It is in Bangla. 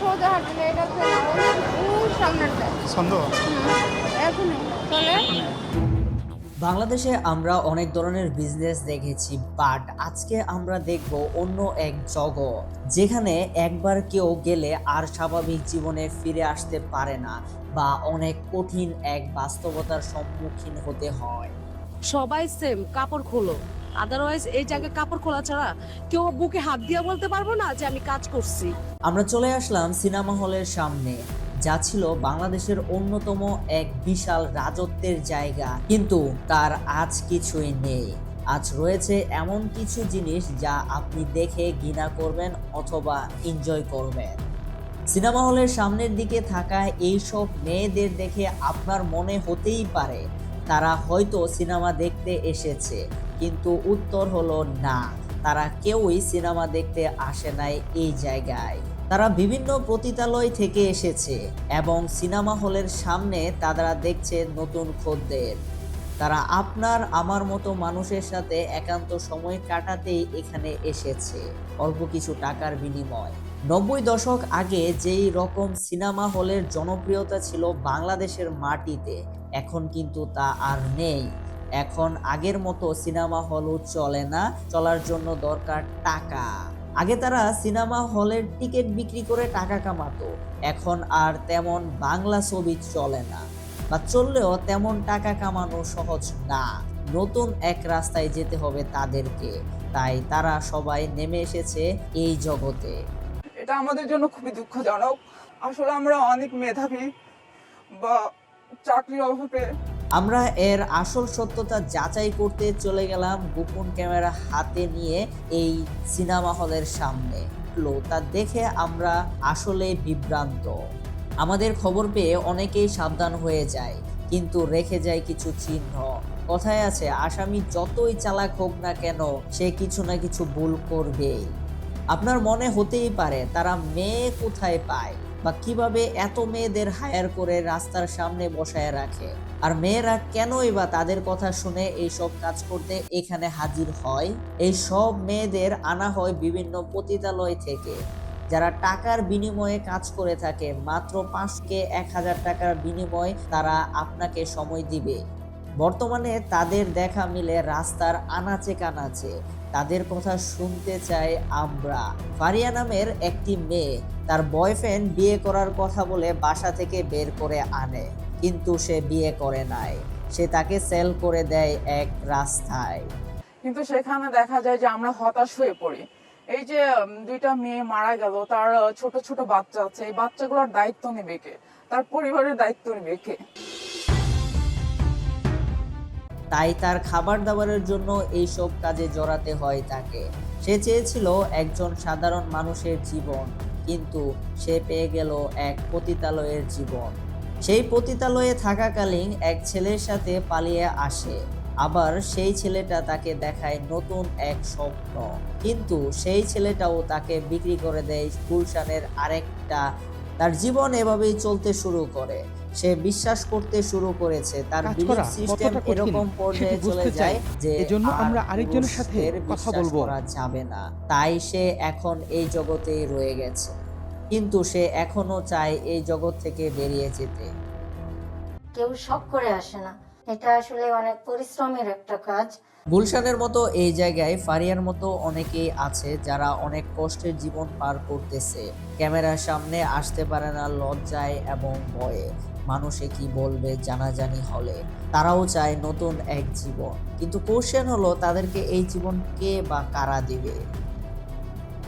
সোজা হাঁটলে এটা হচ্ছে না ওই ওই সামনেরটা ছন্দ? এখনই চলে বাংলাদেশে আমরা অনেক ধরনের বিজনেস দেখেছি বাট আজকে আমরা দেখব অন্য এক জগৎ যেখানে একবার কেউ গেলে আর স্বাভাবিক জীবনে ফিরে আসতে পারে না বা অনেক কঠিন এক বাস্তবতার সম্মুখীন হতে হয়। সবাই সেম কাপড় খোলো। আদারওয়াইজ এই জায়গায় কাপড় খোলা ছাড়া কেউ বুকে হাত দিয়ে বলতে পারব না যে আমি কাজ করছি। আমরা চলে আসলাম সিনেমা হলের সামনে, যা ছিল বাংলাদেশের অন্যতম এক বিশাল রাজত্বের জায়গা। কিন্তু তার আজ কিছুই নেই। আজ রয়েছে এমন কিছু জিনিস যা আপনি দেখে ঘৃণা করবেন অথবা এনজয় করবেন। সিনেমা হলের সামনের দিকে থাকা এইসব মেয়েদের দেখে আপনার মনে হতেই পারে, তারা হয়তো সিনেমা দেখতে এসেছে। কিন্তু উত্তর হলো না। তারা কেউই সিনেমা দেখতে আসে নাই এই জায়গায়। তারা বিভিন্ন পতিতালয় থেকে এসেছে এবং সিনেমা হলের সামনে তারা দেখছে নতুন খদ্দের। তারা আপনার, আমার মতো মানুষের সাথে একান্ত সময় কাটাতেই এখানে এসেছে, অল্প কিছু টাকার বিনিময়। নব্বই দশক আগে যেই রকম সিনেমা হলের জনপ্রিয়তা ছিল বাংলাদেশের মাটিতে, এখন কিন্তু তা আর নেই। এখন আগের মতো সিনেমা হলও চলে না, চলার জন্য দরকার টাকা। আগে তারা সিনেমা হলের টিকিট বিক্রি করে টাকা কামাতো, এখন আর তেমন বাংলা ছবি চলে না, বা চললেও তেমন টাকা কামানো সহজ না। নতুন এক রাস্তায় যেতে হবে তাদেরকে, তাই তারা সবাই নেমে এসেছে এই জগতে। এটা আমাদের জন্য খুবই দুঃখজনক। আসলে আমরা অনেক মেধাবী বা চাকরির অভাবে আমরা এর আসল সত্যতা যাচাই করতে চলে গেলাম গোপন ক্যামেরা হাতে নিয়ে এই সিনেমা হলের সামনে। তা দেখে আমরা আসলে বিভ্রান্ত। আমাদের খবর পেয়ে অনেকেই সাবধান হয়ে যায়, কিন্তু রেখে যায় কিছু চিহ্ন। কথায় আছে, আসামি যতই চালাক হোক না কেন, সে কিছু না কিছু ভুল করবেই। আপনার মনে হতেই পারে, তারা মেয়ে কোথায় পায়? বা কীভাবে এত মেয়েদের হায়ার করে রাস্তার সামনে বসায় রাখে? আর মেয়েরা কেনই বা তাদের কথা শুনে এই সব কাজ করতে এখানে হাজির হয়? এই সব মেয়েদের আনা হয় বিভিন্ন পতিতালয় থেকে। যারা টাকার বিনিময়ে কাজ করে থাকে, মাত্র পাঁচকে এক হাজার টাকার বিনিময়ে তারা আপনাকে সময় দিবে। বর্তমানে তাদের দেখা মিলে রাস্তার আনাচে কানাচে। তাদের কথা শুনতে চাই আমরা। ফারিয়া নামের একটি মেয়ে তার বয়ফ্রেন্ড বিয়ে করার কথা বলে বাসা থেকে বের করে আনে, কিন্তু সে বিয়ে করে নাই। সে তাকে সেল করে দেয় এক রাস্তায়। কিন্তু সেখানে দেখা যায় যে আমরা হতাশ হয়ে পড়ি। এই যে দুইটা মেয়ে মারা গেল, তার ছোট ছোট বাচ্চা আছে, এই বাচ্চাগুলোর দায়িত্ব নেবে কে? তার পরিবারের দায়িত্ব নেবে কে? তাই তার খাবার দাবারের জন্য এইসব কাজে জড়াতে হয় তাকে। সে চেয়েছিল একজন সাধারণ মানুষের জীবন, কিন্তু সে পেয়ে গেল এক পতিতালয়ের জীবন। সেই পতিতালয়ে থাকাকালীন এক ছেলের সাথে পালিয়ে আসে। আবার সেই ছেলেটা তাকে দেখায় নতুন এক স্বপ্ন। কিন্তু সেই ছেলেটাও তাকে বিক্রি করে দেয় গুলশানের আরেকটা তার জীবন এভাবেই চলতে শুরু করে। সে বিশ্বাস করতে শুরু করেছে তার করা সিস্টেম এরকম পর্যায়ে চলে যায় যে এজন্য আমরা আরেকজনের সাথে কথা বলব। করা যাবে না। তাই সে এখন এই জগতেই রয়ে গেছে। কিন্তু সে এখনও চায় এই জগৎ থেকে বেরিয়ে যেতে। কেউ শখ করে আসে না। এটা আসলে অনেক পরিশ্রমের একটা কাজ। গুলশানের মতো এই জায়গায় ফারিয়ার মতো অনেকেই আছে যারা অনেক কষ্টের জীবন পার করতেছে। ক্যামেরার সামনে আসতে পারে না লজ্জায় এবং ভয়ে। মানুষে কি বলবে জানাজানি হলে। তারাও চায় নতুন এক জীবন। কিন্তু কোশ্চেন হলো, তাদেরকে এই জীবন কে বা কারা দিবে?